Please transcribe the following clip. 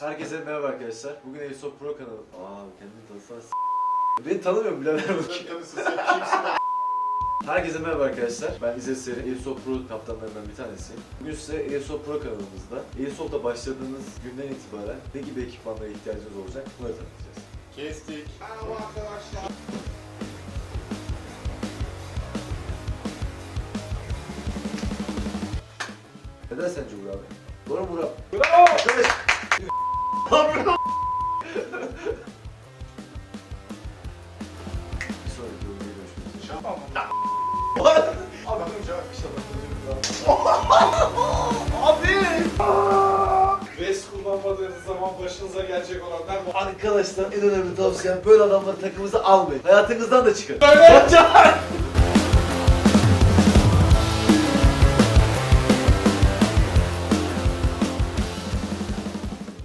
Herkese merhaba arkadaşlar. Bugün Airsoft Pro kanalı. Aa kendini tanıtsana s- Beni tanımıyor birader bu kim? Herkese merhaba arkadaşlar. Ben İzzet Seri, Airsoft Pro kaptanlarından bir tanesiyim. Bugün size Airsoft Pro kanalımızda Airsoft'ta başladığınız günden itibaren ne gibi ekipmanlara ihtiyacınız olacak bunları tanıtacağız. Kestik. Neden sence Uğur abi? Doğru mu Uğur abi? Bravo! Arkadaş! Bir sonraki bölümde görüşmek üzere. Mı? Şey Abi! Res kullanmadığınız zaman başınıza gelecek olanlar bu. Arkadaşlar en önemli tavsiyem böyle adamları takımınıza almayın. Hayatınızdan da çıkın. Böyle!